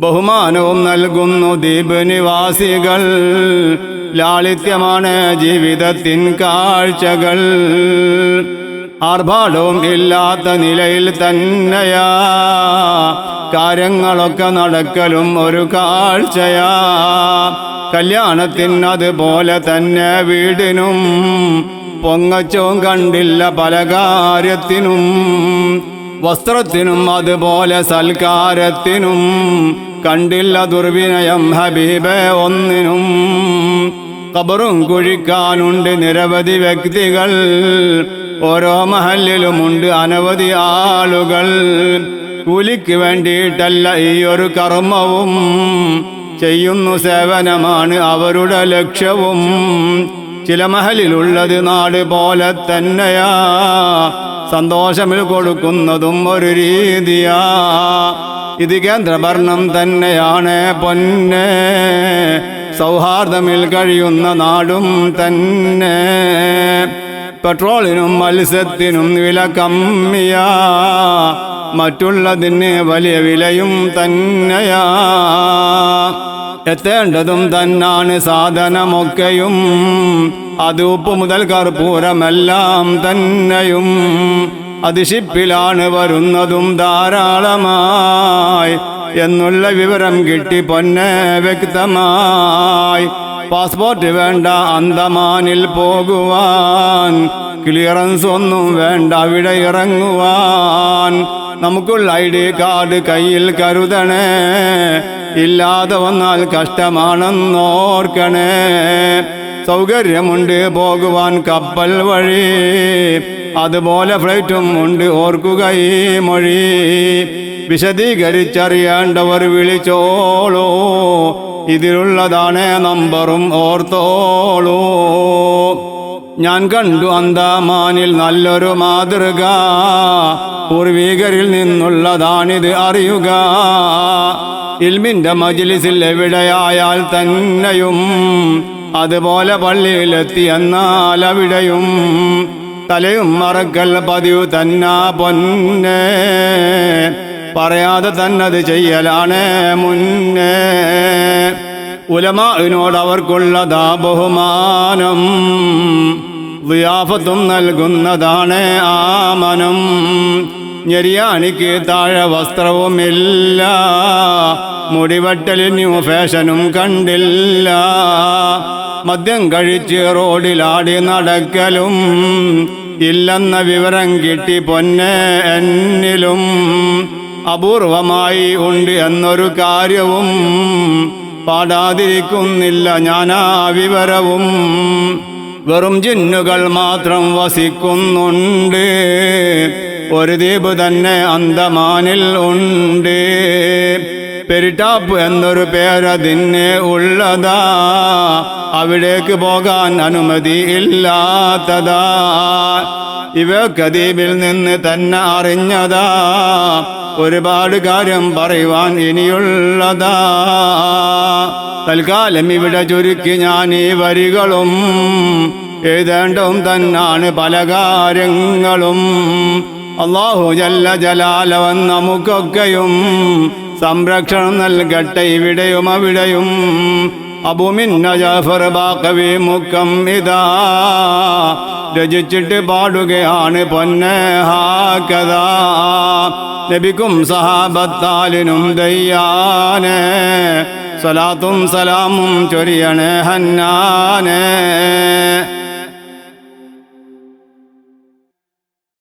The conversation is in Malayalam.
ബഹുമാനവും നൽകുന്നു ദ്വീപ് നിവാസികൾ ലാളിത്യമാണ് ജീവിതത്തിൻ കാഴ്ചകൾ. ആർഭാടവും ഇല്ലാത്ത നിലയിൽ തന്നെയാ. കാര്യങ്ങളൊക്കെ നടക്കലും ഒരു കാഴ്ചയാ. കല്യാണത്തിന് അതുപോലെ തന്നെ വീടിനും. പൊങ്ങച്ചവും കണ്ടില്ല പല കാര്യത്തിനും. വസ്ത്രത്തിനും അതുപോലെ സൽക്കാരത്തിനും കണ്ടില്ല ദുർവിനയം ഹബീബ ഒന്നിനും. കബറും കുഴിക്കാനുണ്ട് നിരവധി വ്യക്തികൾ. ഓരോ മഹലിലുമുണ്ട് അനവധി ആളുകൾ. കൂലിക്ക് വേണ്ടിയിട്ടല്ല ഈ ഒരു കർമ്മവും. ചെയ്യുന്നു സേവനമാണ് അവരുടെ ലക്ഷ്യവും. ചില മഹലിലുള്ളത് നാട് പോലെ തന്നെയാ. സന്തോഷമിൽ കൊടുക്കുന്നതും ഒരു രീതിയാ. ഇത് കേന്ദ്രഭരണം തന്നെയാണ് പൊന്നെ. സൗഹാർദ്ദമിൽ കഴിയുന്ന നാടും തന്നെ. പെട്രോളിനും മത്സ്യത്തിനും വില കമ്മിയാ. മറ്റുള്ളതിന് വലിയ വിലയും തന്നെയാ. എത്തേണ്ടതും തന്നാണ് സാധനമൊക്കെയും. അത് ഉപ്പ് മുതൽ കർപ്പൂരമെല്ലാം തന്നെയും. അത് ഷിപ്പിലാണ് വരുന്നതും ധാരാളമായി. എന്നുള്ള വിവരം കിട്ടി പൊന്നെ വ്യക്തമായി. പാസ്പോർട്ട് വേണ്ട അന്തമാനിൽ പോകുവാൻ. ക്ലിയറൻസ് ഒന്നും വേണ്ട അവിടെ ഇറങ്ങുവാൻ. നമുക്കുള്ള ഐ ഡി കാർഡ് കയ്യിൽ കരുതണേ. ഇല്ലാതെ വന്നാൽ കഷ്ടമാണെന്നോർക്കണേ. സൗകര്യമുണ്ട് പോകുവാൻ കപ്പൽ വഴി. അതുപോലെ ഫ്ലൈറ്റും ഉണ്ട് ഓർക്കുക ഈ മൊഴി. വിശദീകരിച്ചറിയേണ്ടവർ വിളിച്ചോളൂ. ഇതിലുള്ളതാണ് നമ്പറും ഓർത്തോളൂ. ഞാൻ കണ്ടു അന്താമാനിൽ നല്ലൊരു മാതൃക. പൂർവികരിൽ നിന്നുള്ളതാണിത് അറിയുക. ഇൽമിന്റെ മജിലിസിൽ എവിടെയായാൽ തന്നെയും അതുപോലെ പള്ളിയിലെത്തി എന്നാൽ അവിടെയും തലയും മറക്കൽ പതിവ് തന്നാ പൊന്നേ. പറയാതെ തന്നത് ചെയ്യലാണ് മുന്നേ. ഉലമാവിനോട് അവർക്കുള്ളതാ ബഹുമാനം. വിയാഫത്തും നൽകുന്നതാണ് ആമനം. ഞെരിയാണിക്ക് താഴ വസ്ത്രവുമില്ല. മുടിവെട്ടലിൽ ന്യൂ ഫാഷനും കണ്ടില്ല. മദ്യം കഴിച്ച് റോഡിലാടി നടക്കലും ഇല്ലെന്ന വിവരം കിട്ടി പൊന്നെ എന്നിലും. അപൂർവമായി ഉണ്ട് എന്നൊരു കാര്യവും പാടാതിരിക്കുന്നില്ല ഞാനാ വിവരവും. വെറും ജിന്നുകൾ മാത്രം വസിക്കുന്നുണ്ട്. ഒരു ദ്വീപ് തന്നെ അന്തമാനിൽ ഉണ്ട്. പെരിട്ടാപ്പ് എന്നൊരു പേരതിന് ഉള്ളതാ. അവിടേക്ക് പോകാൻ അനുമതി ഇല്ലാത്തതാ. ഇവയൊക്കെ ദ്വീപിൽ നിന്ന് തന്നെ അറിഞ്ഞതാ. ഒരുപാട് കാര്യം പറയുവാൻ ഇനിയുള്ളതാ. തൽക്കാലം ഇവിടെ ചുരുക്കി ഞാൻ ഈ വരികളും എഴുതേണ്ടും തന്നാണ് പല കാര്യങ്ങളും. അള്ളാഹു ജല്ല ജലാലവൻ നമുക്കൊക്കെയും സംരക്ഷണം നൽകട്ടെ ഇവിടെയും അവിടെയും. അബുമിന്ന ജാഫർ ബാക്കവി മുക്കം ഇതാ രചിച്ചിട്ട് പാടുകയാണ് പൊന്നെ ഹാക്കതാ നബിക്കും സഹാബത്താലിനും ദയ്യാനേ സ്വലാത്തും സലാമും ചൊരിയണേ ഹന്നാനേ